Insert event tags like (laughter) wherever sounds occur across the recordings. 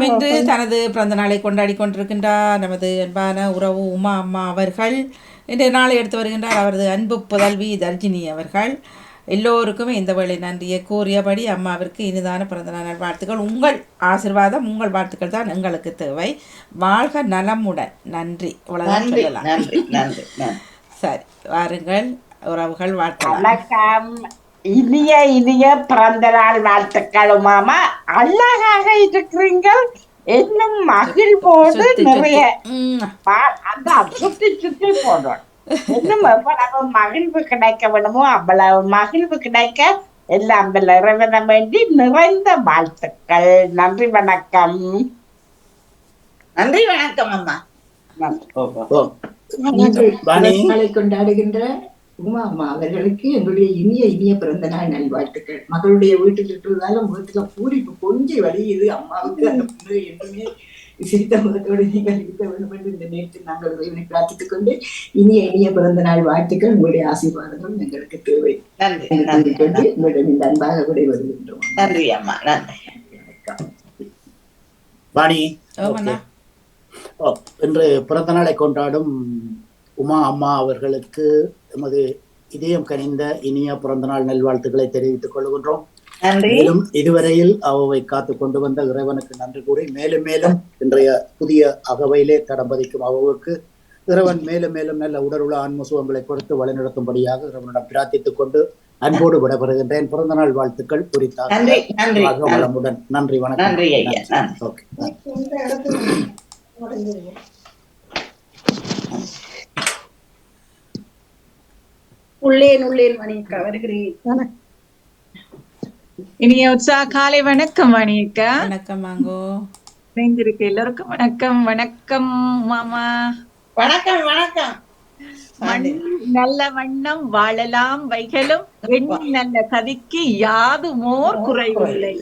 இன்று தனது பிறந்த நாளை கொண்டாடி கொண்டிருக்கின்றார். நமது அன்பான உறவு உமா அம்மா அவர்கள் இன்றைய நாளை எடுத்து வருகின்றார். அவரது அன்பு புதல்வி தர்ஜினி அவர்கள். எல்லோருக்குமே இந்த வேளை நன்றியை கூறியபடி அம்மாவிற்கு இனிதான பிறந்த நாள் வாழ்த்துக்கள். உங்கள் ஆசிர்வாதம் உங்கள் வாழ்த்துக்கள் தான் எங்களுக்கு தேவை. வாழ்க நலமுடன். நன்றி. நன்றி சொல்லலாம். நன்றி நன்றி நன்றி. சரி வாருங்கள். உறவுகள் வணக்கம். இனிய இனிய பிறந்த நாள் வாழ்த்துக்கள் மாமா. அழகாக இருக்கிறீங்கள் இன்னும் மகிழ்வோடு நிறைய. சுத்தி அதான் சுத்தி சுத்தி போடுறோம். இன்னும் எவ்வளவு மகிழ்வு கிடைக்க வேணுமோ அவ்வளவு மகிழ்வு கிடைக்க எல்லாம் வல்ல இறைவனை வேண்டி நிறைந்த வாழ்த்துக்கள். நன்றி வணக்கம். நன்றி வணக்கம் அம்மா. கொண்டாடுகின்ற உமா அம்மா அவர்களுக்கு எங்களுடைய இனிய இனிய பிறந்த நாள் நல்வாழ்த்துக்கள். மகளுடைய வீட்டில் இருக்கிறதால முகத்துல பூரிப்பு கொஞ்சி வலியுது. அம்மாவுக்கு அந்த பிள்ளை என்றுமே சிரித்த முகத்தோடு நீங்கள் இருக்க வேண்டும் என்று இந்த நேரத்தில் நாங்கள் இறைவனை பிரார்த்தித்துக் கொண்டு இனிய இனிய பிறந்த நாள் வாழ்த்துக்கள். உங்களுடைய ஆசீர்வாதங்களும் எங்களுக்கு தேவை. நன்றி கூறிக்கொண்டு உங்களிடம் இந்த அன்பாக விடைபெறுகின்றோம். நன்றி அம்மா நன்றி. வாணி. இன்று பிறந்த நாளை கொண்டாடும் உமா அம்மா அவர்களுக்கு எமது இதயம் கனிந்த இனிய பிறந்த நாள் நல்வாழ்த்துக்களை தெரிவித்துக் கொள்கின்றோம். நன்றி. மேலும் இதுவரையில் அவை காத்து கொண்டு வந்த இறைவனுக்கு நன்றி கூறி மேலும் மேலும் இன்றைய புதிய அகவையிலே தடம் பதிக்கும் அவருக்கு இறைவன் மேலும் மேலும் நல்ல உடலுள்ள ஆன்ம சுகங்களை கொடுத்து வழிநடத்தும்படியாக இறைவனிடம் பிரார்த்தித்துக் கொண்டு அன்போடு விடைபெறுகின்றேன். பிறந்த நாள் வாழ்த்துக்கள் குறித்தார் நன்றி வணக்கம். நன்றி ஐயா. நன்றி. ஓகே. உள்ளேன் உள்ளேன் மணியக்கா வருகிறேன். இனிய உற்சாக காலை வணக்கம் மணியக்கா வணக்கம் வாங்கோ. இணைந்திருக்கு எல்லோருக்கும் வணக்கம். வணக்கம் மாமா. வணக்கம் வணக்கம். மண் நல்ல வண்ணம் வாழலாம் வைகளும் எண் நல்ல கதிக்கு யாதுமோர் குறைவில்லை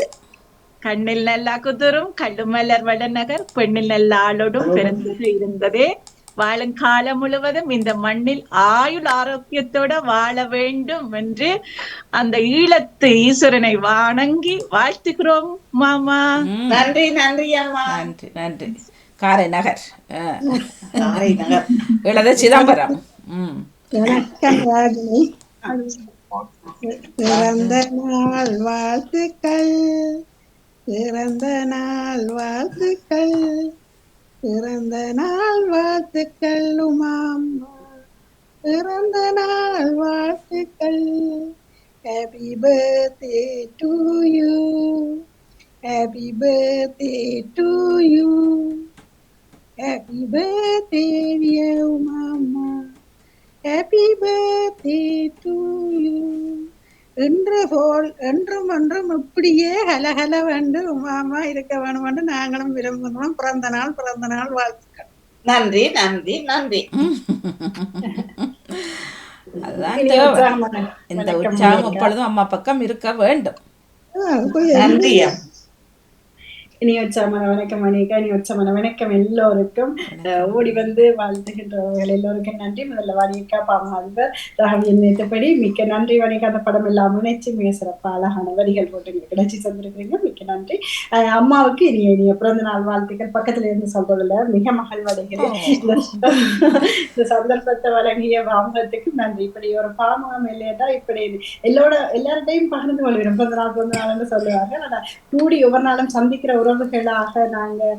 கண்ணில் நல்ல குதிரும் கள்ளுமலர் வடநகர் பெண்ணில் நல்ல ஆளோடும் பிறந்தது இருந்ததே. வாழும் காலம் முழுவதும் இந்த மண்ணில் ஆயுள் ஆரோக்கியத்தோட வாழ வேண்டும் என்று அந்த ஈழத்து ஈஸ்வரனை வணங்கி வாழ்த்துகிறோம் மாமா. ம், நன்றி நன்றி அம்மா. நன்றி நன்றி. காரை நகர். எழுத சிதம்பரம். வணக்கம் பிறந்த நாள் வாழ்த்துக்கள். பிறந்த நாள் வாழ்த்துக்கள். பிறந்த நாள் வாழ்த்துக்கள் உமாம்மா பிறந்த நாள் வாழ்த்துக்கள். Happy birthday to you happy birthday to you happy birthday dear Umamma happy birthday to you என்று போல் என்றும் என்றும் இப்படியே ஹலஹல வேண்டும் மாமா இருக்க வேணும் என்று நாங்களும் விரும்புகிறோம். பிறந்த நாள் பிறந்த நாள் வாழ்த்துக்கள். நன்றி நன்றி நன்றி. அதுதான் இந்த உற்சாகம் எப்பொழுதும் அம்மா பக்கம் இருக்க வேண்டும். ஆ, போய் நன்றி அம்மா இனி உற்சாகமான வணக்கம் அணிகா இனி உற்சாகமான வணக்கம் எல்லோருக்கும். ஓடி வந்து வாழ்த்துகின்றவர்கள் எல்லோருக்கும் நன்றி. முதல்ல வணிகா பாமா அதிபர் ராகவியின் நேற்றபடி மிக்க நன்றி. வணிகா அந்த படம் எல்லாம் இணைச்சு மிக சிறப்பா அழகான வரிகள் போட்டு எங்களுக்கு கிடைச்சி தந்திருக்கிறீங்க. மிக்க நன்றி. அம்மாவுக்கு இனிய இனிய பிறந்த நாள் வாழ்த்துக்கள். பக்கத்துல இருந்து சொல்றதுல மிக மகிழ்வடைகிறேன். இந்த சந்தர்ப்பத்தை வழங்கிய பாமகத்துக்கு நன்றி. இப்படி ஒரு பாமகம் இல்லையா இப்படி எல்லோட எல்லார்டையும் பகிர்ந்து கொள்கிறோம் பிறந்த நாள் பிறந்த நாள்னு சொல்லுவாங்க ஆனா கூடி ஒவ்வொரு நாளும் சந்திக்கிற உறவுகளாக நாங்க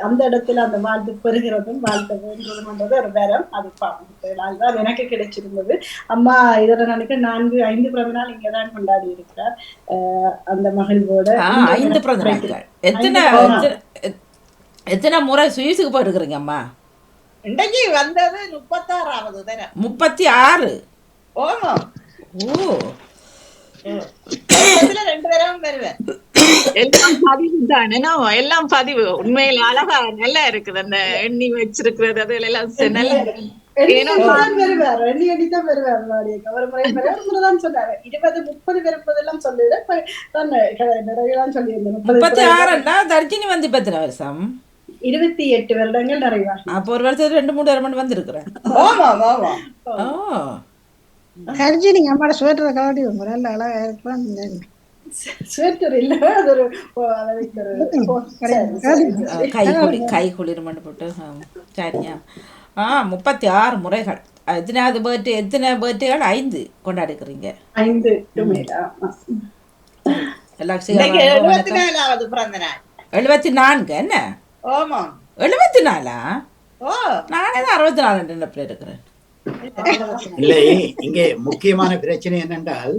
அந்த இடத்துல அந்த வாழ்த்து பெறுகிறதும் வாழ்த்த வேண்டும்ன்றது ஒரு வரம். அது பாவம் தான் எனக்கு கிடைச்சிருந்தது. அம்மா இதோட நினைக்க நான்கு ஐந்து பிறந்த நாள் இங்கதான் கொண்டாடி இருக்கிறார். அந்த மகிழ்வோட ஐந்து பிறந்த எத்தனை எத்தனை- முறை சுயசுக்கு போயிருக்கிறீங்க அம்மா? இன்றைக்கு வந்தது முப்பத்தாறாவது தரம் முப்பத்தி ஆறு ஓ. இதுல ரெண்டு தடவை வருவேன். எல்லாம் பதிவு தானே? எல்லாம் பதிவு. உண்மையில அழகா நல்லா இருக்குது அந்த எண்ணி வச்சிருக்கிறது அது எல்லாம் நல்லா தர்ஜினி வருஷம்? இருபத்தி எட்டு வருடங்கள் நிறைவாக அப்போ ஒரு வருஷத்துக்கு ரெண்டு மூணு வருமானம் வந்திருக்கிறேன். நீங்க அம்மாட ஸ்வேட்டரை கலாடி உங்க நல்ல அழகா இருக்கலாம் ஸ்வெட்டர் இல்ல அது ஒரு ஓ, அதை வைக்கிற ஒரு- ஓ, சரி, சரி, ஆ, சரி. கை குளி கை குளிர்மண்டு போட்டு சரியா. ஆ முப்பத்தி ஆறு முறைகள். எத்தனாவது பர்த்டே எத்தனை பர்த்டேகள் ஐந்து கொண்டாடுக்கிறீங்க ஐந்து எழுபத்தி லட்சுமி நாலாவது பிறந்த நாள் எழுபத்தி நான்கு என்ன? எழுபத்தி நாலா ஓ. நானே தான் அறுபத்தி நாலு நினைப்பில் இருக்கிறேன். இல்லை இங்கே முக்கியமான பிரச்சனை என்னென்றால்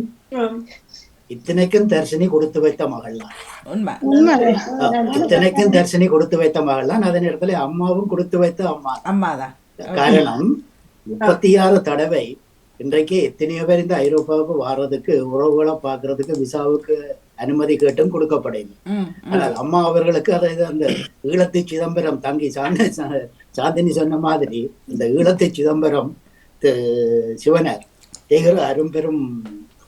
இத்தனைக்கும் தர்ஷினி கொடுத்து வைத்த மகள்லாம் உண்மை. இத்தனைக்கும் தர்ஷினி கொடுத்து வைத்த மகள்லாம் அதே நேரத்துல அம்மாவும் கொடுத்து வைத்த அம்மா அம்மாதான். காரணம் முப்பத்தி ஆறு தடவை இன்றைக்கு எத்தனையோ பேர் இந்த ஐரோப்பாவுக்கு வர்றதுக்கு உறவுகளை பார்க்கறதுக்கு விசாவுக்கு அனுமதி கேட்டும் கொடுக்கப்படுது. ம் ம். ஆனால் அம்மா அவர்களுக்கு அதாவது அந்த ஈழத்து சிதம்பரம் தங்கி சாந்தினி சொன்ன மாதிரி இந்த ஈழத்து சிதம்பரம் சிவனர் திகழ அரும்பெரும்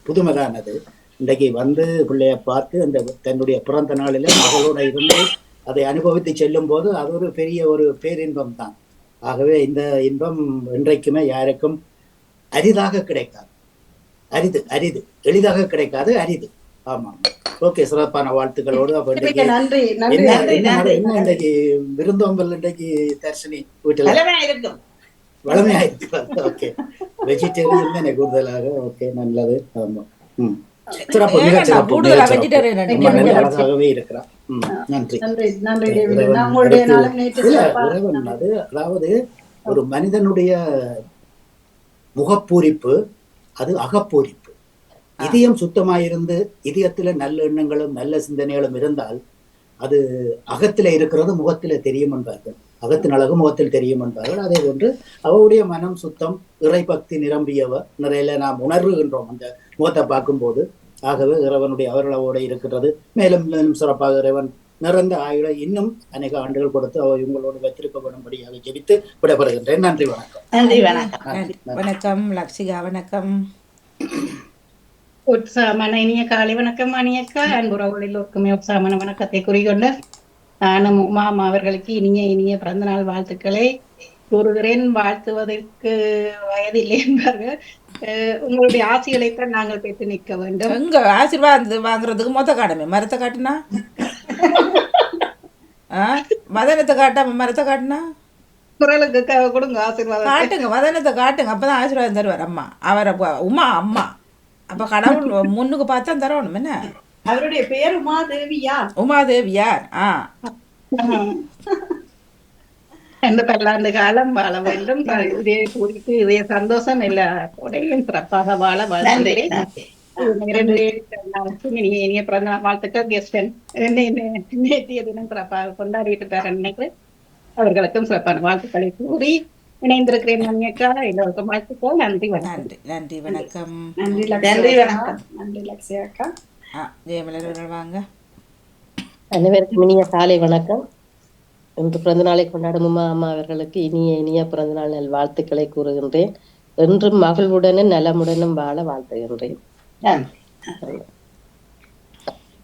புதுமைதானது. இன்றைக்கு வந்து பிள்ளைய பார்த்து அந்த தன்னுடைய பிறந்த நாளில மகளோட இருந்து அதை அனுபவித்து செல்லும் போது அது ஒரு பெரிய ஒரு பேரின்பம் தான். ஆகவே இந்த இன்பம் இன்றைக்குமே யாருக்கும் அரிதாக கிடைக்காது. அரிது அரிது. எளிதாக கிடைக்காது அரிது. ஆமாம் ஓகே சிறப்பான வாழ்த்துக்களோடு அப்ப இன்றைக்கு விருந்தோம்பல் இன்றைக்கு தர்ஷினி வீட்டுல? தலைமையா இருக்கும் வளமையாயிருக்கு ஓகே. வெஜிடேரியன் தானே கூடுதலாக? ஓகே நல்லது. ஆமா. ம். அழகாகவே இருக்கிறார் நன்றி. அதாவது ஒரு மனிதனுடைய முகப்பூரிப்பு அது அகப்பூரிப்பு. இதயம் சுத்தமாயிருந்து இதயத்துல நல்ல எண்ணங்களும் நல்ல சிந்தனைகளும் இருந்தால் அது அகத்தில இருக்கிறது முகத்தில தெரியும் என்பார்கள். அகத்தின் அழகு முகத்தில் தெரியும் என்பார்கள். அதே போன்று அவருடைய மனம் சுத்தம் இறை பக்தி நிரம்பியவர். நிறைய நாம் உணர்வுகின்றோம் அந்த முகத்தை பார்க்கும்போது ஆகவே இறைவனுடைய அவர்களோட இருக்கிறது மேலும் மேலும் சிறப்பாக இறைவன் நிறந்த ஆயுளை இன்னும் அநேக ஆண்டுகள் கொடுத்து அவர் உங்களோடு வைத்திருக்க வேண்டும்படியாக ஜெபித்து விடைபெறுகின்றேன். நன்றி வணக்கம். நன்றி வணக்கம். வணக்கம். லக்ஷிகா வணக்கம். உற்சாகமான இனிய காலை வணக்கம் அணியக்கா அன்புறவுகள் எல்லோருக்குமே உற்சாகமான வணக்கத்தை குறிக்கொண்டு நானும் மாமா அவர்களுக்கு இனிய இனிய பிறந்தநாள் வாழ்த்துக்களை கூறுகிறேன். வாழ்த்துவதற்கு வயதில்லை என்பார்கள். உங்களுடைய ஆசைகளைத்தான் நாங்கள் பெற்று நிற்க வேண்டும். எங்க ஆசீர்வாதம் வாங்குறதுக்கு மொத்த காட்டுமே மரத்தை காட்டுனா? ஆ? மதனத்தை காட்டாம மரத்தை காட்டுனா? குரலுக்கு கொடுங்க ஆசீர்வாதம் காட்டுங்க மதனத்தை காட்டுங்க அப்பதான் ஆசீர்வாதம் தருவார் அம்மா. அவரை உமா அம்மா. அப்ப கடவுள் (laughs) முன்னுக்கு பார்த்தா தரணும் என்ன? அவருடைய பேர் உமா தேவியா உமாதேவியார் ஆ. இந்த பல்லாண்டு காலம் வாழ வேண்டும். இதே குறித்து இதே சந்தோஷம் எல்லா உடையும் சிறப்பாக வாழ நாளுக்கும் இனிய பிறந்தநாள் வாழ்த்துக்கள் கெஸ்டன் நேற்றைய தினம் சிறப்பாக கொண்டாடிட்டு இருக்காரு நினைக்கிறேன். அவர்களுக்கும் சிறப்பான வாழ்த்துக்களை கூறி இணைந்திருக்கிறேன் நன்மையக்கா எல்லோருக்கும் வாழ்த்துக்கள். நன்றி வணக்கம். நன்றி. நன்றி வணக்கம். நன்றி நன்றி, வணக்கம். நன்றி லக்ஷ்மி அக்கா. ஆ ஜெயமலர் வாங்க. அனைவருக்கும் இனிய காலை வணக்கம். இன்று பிறந்த நாளை கொண்டாடும் உமா அம்மா அவர்களுக்கு இனிய இனிய பிறந்தநாள் நல் வாழ்த்துக்களை கூறுகின்றேன். என்றும் மகிழ்வுடனும் நலமுடனும் வாழ வாழ்த்துகின்றேன்.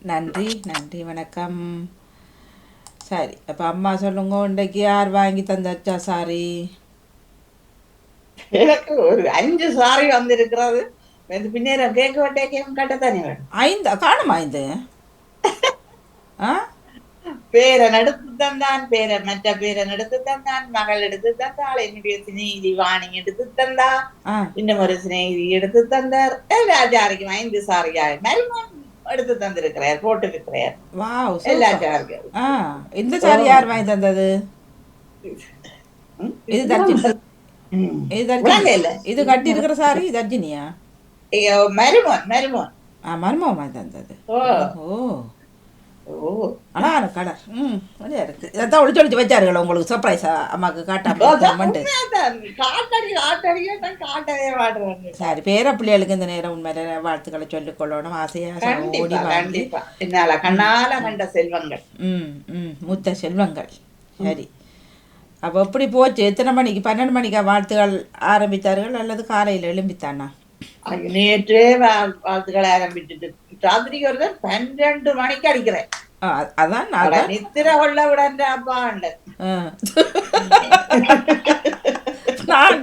நன்றி. நன்றி வணக்கம். சரி அப்ப அம்மா சொல்லுங்க இன்றைக்கு யார் வாங்கி தந்தாச்சா சாரி எனக்கு ஒரு அஞ்சு சாரி வந்திருக்கிறது. வந்து பின்னேரம் கேட்க வேண்டிய கட்டத்தானே வேணும்? ஐந்து காணுமா ஐந்து? ஆ? பேரன் எடுத்து தந்தான் பேரன் மற்ற பேரன் எடுத்து தந்தான் மகள் எடுத்து தந்தாள் என்னுடைய சிநேகிதி வாணி எடுத்து தந்தா இன்னும் ஒரு சிநேகிதி எடுத்து தந்தார். எல்லாச்சாருக்கும் ஐந்து சாரியா மருமன் எடுத்து தந்திருக்கிறார் போட்டிருக்கிறார் வாவ் எல்லாச்சாருக்கும் ஆ இந்த சாரி யார் வாங்கி தந்தது? இது தர்ஜினி. இது கட்டி இருக்கிற சாரி தர்ஜினியா? மருமன் மருமன் ஆ மர்மம் வாங்கி தந்தது. ஓ. ஓ அழகான கலர் ம் நிறையா இதான் ஒளிச்சு வச்சாருங்களா உங்களுக்கு சர்ப்ரைஸா காட்டடி காட்டவே சரி பேர பிள்ளைகளுக்கு இந்த நேரம் உண்மையில வாழ்த்துக்களை சொல்லிக் கொள்ளணும் ஆசையா ஓடி கண்டிப்பா வாங்கி கண்டிப்பா. என்னால கண்ணால கண்ட செல்வங்கள். ம் ம் மூத்த செல்வங்கள். சரி. அப்போ எப்படி போச்சு. எத்தனை மணிக்கு? பன்னெண்டு மணிக்கா வாழ்த்துகள் ஆரம்பித்தார்கள் அல்லது காலையில் எழும்பித்தானா? நேற்றே வாழ்த்துக்களை ஆரம்பிச்சுட்டு. ராத்திரிக்கு ஒரு பன்னெண்டு மணிக்கு அடிக்கிறேன். அதான் நித்திர கொள்ள விடன்ற அப்பாண்ட ஆ. நான்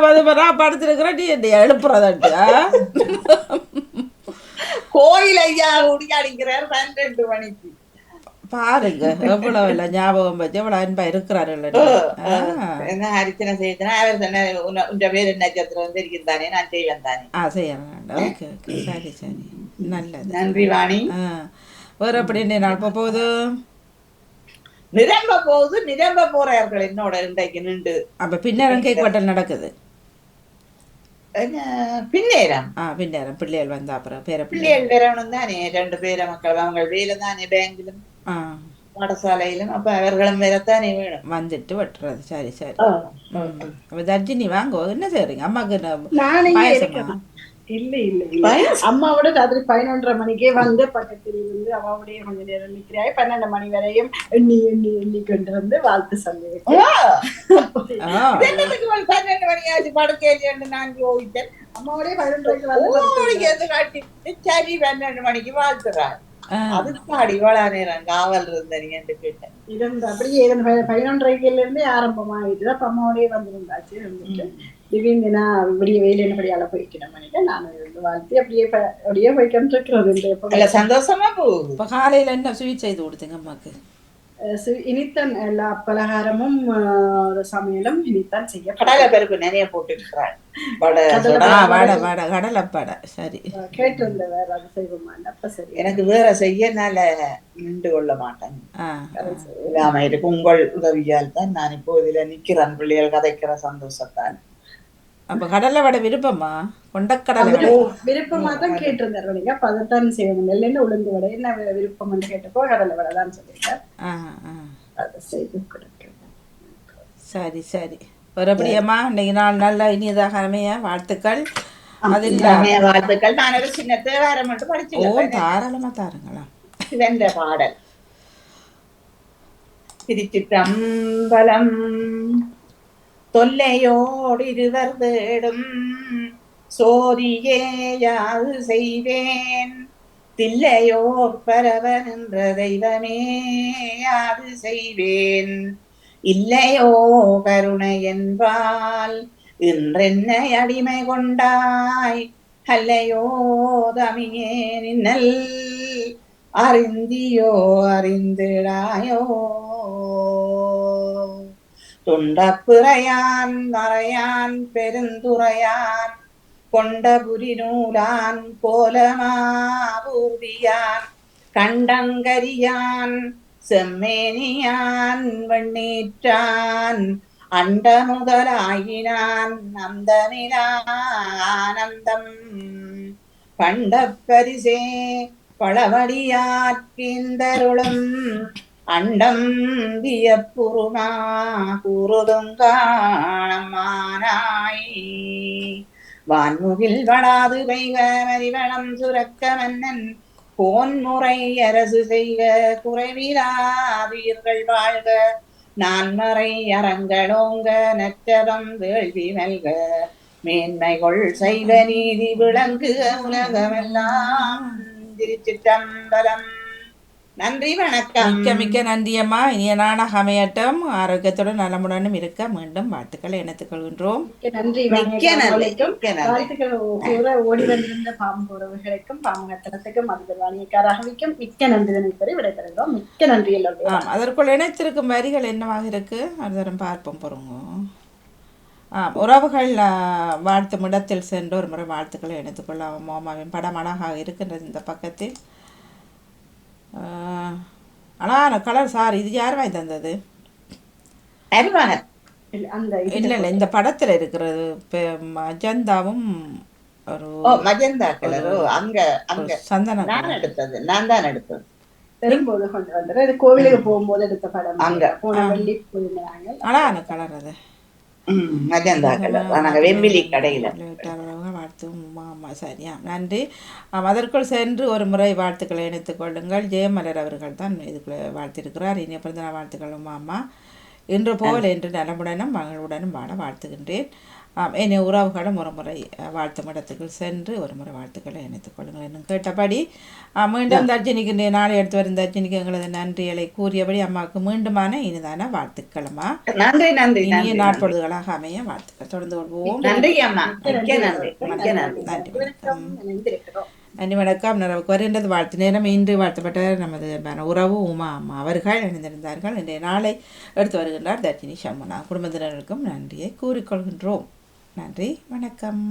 வந்து நான் படுத்திருக்கிறேன் நீ என்னை எழுப்புறதாட்டு ஆ? கோயில் ஐயா கூடி அடிக்கிறார் பன்னெண்டு மணிக்கு. பாருங்க. எவ்வளவு இல்லை ஞாபகம் வச்சு எவ்வளவு அன்பா இருக்கிறார்கள் என்ன அரிச்சனை செய்தனா அவர் சொன்ன உன்ற பேர் நட்சத்திரம் தெரியும் தானே நான் செய்வேன் தானே. ஆ செய்யலாம். Okay okay. சரி சரி. நல்லது. நன்றி வாணி. வேற எப்படி போக போகுது? நிரம்ப போகுது நிரம்ப போறார்கள் என்னோட இன்றைக்கு நின்று. அப்ப பின்னேரம் கேக் வட்டல் நடக்குது. ஆ பின்னேரம். பிள்ளைகள் வந்தா அப்புறம் பேர பிள்ளைகள். வரணும் தானே? ரெண்டு பேர மக்கள் அவங்க வேலை தானே பேங்கிலும். ஆ பாடசாலையிலும் அப்ப அவர்களும் வரத்தானே வேணும் வந்துட்டு வெட்டுறது சரி சரி. அப்ப தர்ஜினி வாங்க என்ன செய்றீங்க அம்மாக்கு இல்ல இல்ல அம்மாவோட ராத்திரி பதினொன்றரை மணிக்கே வந்து பக்கத்தில் இருந்து அம்மாவுடைய கொஞ்ச நேரம் நிற்கிறாய் பன்னெண்டு மணி வரையும் எண்ணி எண்ணி எண்ணி கொண்டு வந்து வாழ்த்து சொல்லி ஆ என்னத்துக்கு இவள் பன்னெண்டு மணி ஆச்சு படுக்கையில் நான் யோசித்தேன் அம்மாவுடைய வந்து மணிக்கு எது காட்டி சரி பன்னெண்டு மணிக்கு வாழ்த்துறாள் ஆ. அதுக்கு அடிவாளா நேரம் காவல் இருந்தீங்கன்னு கேட்டேன் இருந்து அப்படியே இருந்து பதினொன்றரைக்குல இருந்தே ஆரம்பமாயிட்டு அப்ப அம்மாவோடய வந்திருந்தாச்சு. இருந்துட்டு திடீர்னு நான் விடிய வெயில் என்னபடியால போய்க்கிறேன் மணிக்கு. நான் இருந்து வாழ்த்தி அப்படியே அப்படியே போய்க்கிட்டு இருக்கிறது சந்தோஷமா போகுது. இப்ப காலையில என்ன ஸ்வீட் செய்து கொடுத்தீங்க அம்மாக்கு? இனித்தான் எல்லா பலகாரமும் சமையலும் இனித்தான் செய்ய கடலை பருப்பு நிறைய கடலைப்படை சரி. கேட்டு இருந்த வேற அது செய்வோமான்னு. அப்ப சரி. எனக்கு வேற செய்யனால நின்று கொள்ள மாட்டேன். ஆ. இல்லாம இருக்கு உங்கள் உதவியால் தான் நான் இப்போ இதுல நிக்கிறேன். பிள்ளைகள் கதைக்கிற சந்தோஷத்தான் அப்ப கடலை வடை விருப்பமா? கொண்டக்கடலை விருப்பமா தான் கேட்டிருந்தாரு. நீங்க அப்ப அதைத்தான் செய்யணும் நெல்லுன்னு உளுந்து வடை? என்ன விருப்பம்னு கேட்டப்போ கடலை வடை தான் ஆ அதை செய்து கொடுக்கிறேன் சரி சரி. ஒரு எப்படியம்மா இன்னைக்கு நாள் நல்ல இனியதாக அமைய. வாழ்த்துக்கள். வாழ்த்துக்கள். நான் ஒரு சின்ன தேவாரம் மட்டும் ஓ தாராளமா தாருங்களா? வென்ற பாடல். திருச்சிற்றம்பலம். தொல்லையோடிருவர் தேடும். சோதியே செய்வேன் தில்லையோர் பரவன் என்ற தெய்வமே யாது செய்வேன் இல்லையோ கருணை என்பால் இன்றென்னை அடிமை கொண்டாய். அல்லையோ தமியே நின்னல் அறிந்தியோ அறிந்திடாயோ. துண்டப்பிறையான் மறையான் பெருந்துறையான் கொண்டபுரி நூலான் கோலமாபூர்தியான் கண்டங்கரியான் செம்மேனியான் வெண்ணீற்றான் அண்ட முதலாயினான் நந்தமிலானந்தம் பண்ட பரிசே அண்டம் வியப்புருமா கூறுதுங்காணமானாய் வான்முகில் வடாது பெய்க மறிவளம் சுரக்க மன்னன் போன்முறை அரசு செய்க குறைவிலாதீர்கள் வாழ்க. நான்மறை அறங்களோங்க நச்சதம் வேள்வி நல்க மேன்மைகள் செய்த நீதி விளங்கு உலகமெல்லாம் திருச்சிற்றம்பலம். நன்றி வணக்கம். மிக்க மிக்க நன்றியம்மா. இனிய நாளாக அமையட்டும். ஆரோக்கியத்துடன் நலமுடனும் இருக்க மீண்டும் வாழ்த்துக்களை இணைத்துக் கொள்கின்றோம். நன்றி ஓடி வந்திருந்த பாம்பு உறவுகளுக்கும் பாம்பகத்தனத்துக்கும் அதிபர் வாணியக்காராகவிக்கும் மிக்க நன்றி நினைப்பதை விடைபெறுகிறோம். மிக்க நன்றி எல்லோரும் அதற்குள் இணைத்திருக்கும் வரிகள் என்னவாக இருக்கு? அதுதரம் பார்ப்போம் பொறுங்க. உறவுகள் வாழ்த்தும் இடத்தில் சென்று ஒரு முறை வாழ்த்துக்களை இணைத்துக் கொள்ளலாம் மோமாவின் படம் அழகாக இருக்கின்றது இந்த பக்கத்தில். ஆ, அழகான கலர் சார் இது யார் வாங்கி தந்தது? இல்ல, இல்லை இந்த படத்தில் இருக்கிறது பெ- மஜந்தாவும் ஒரு மஜந்தா கலர் அங்க அங்க. சந்தன நான் எடுத்தது நான் தான் எடுத்தது. பெரும்போது கொண்டு வந்துடும் இது கோவிலுக்கு போகும்போது எடுத்த படம். அங்க. போன வெள்ளி போயிருந்தாங்க. கலர் அது. மஜந்தா கலர் நாங்க வெம்பிலி கடையில. வாழ்த்தும் ஆமாம் சரியா? நன்றி. அதற்குள் சென்று ஒரு முறை வாழ்த்துக்களை இணைத்துக் கொள்ளுங்கள். ஜெயமலர் அவர்கள் தான் இதுக்குள்ள வாழ்த்திருக்கிறார். இனிய பிறந்தநாள் வாழ்த்துக்கள் அம்மா. இன்று போல் என்று நலமுடனும் மகளுடனும் வாழ வாழ்த்துகின்றேன். என்னை உறவுகளும் ஒரு முறை அஹ், வாழ்த்தும் இடத்துக்கு சென்று ஒரு முறை வாழ்த்துக்களை இணைத்துக் கொள்ளுங்கள் என்னும் கேட்டபடி மீண்டும் தர்ஜினிக்கு நாளை எடுத்து வரும் தர்ஜினிக்கு எங்களது நன்றிகளை கூறியபடி அம்மாவுக்கு மீண்டுமான இனிதான வாழ்த்துக்களம்மா நன்றி நன்றி இனிய நாட்பொழுதுகளாக அமைய வாழ்த்துக்கள். தொடர்ந்து கொள்வோம். நன்றி நன்றி வணக்கம். நிறைவுக்கு வருகின்றது வாழ்த்து நேரம் இன்று வாழ்த்தப்பட்ட நமது உறவு உமா அம்மா அவர்கள் இணைந்திருந்தார்கள். இன்றைய நாளை எடுத்து வருகின்றார் தர்ஜினி சண்முனா குடும்பத்தினருக்கும் நன்றியை கூறிக்கொள்கின்றோம். நன்றி வணக்கம்.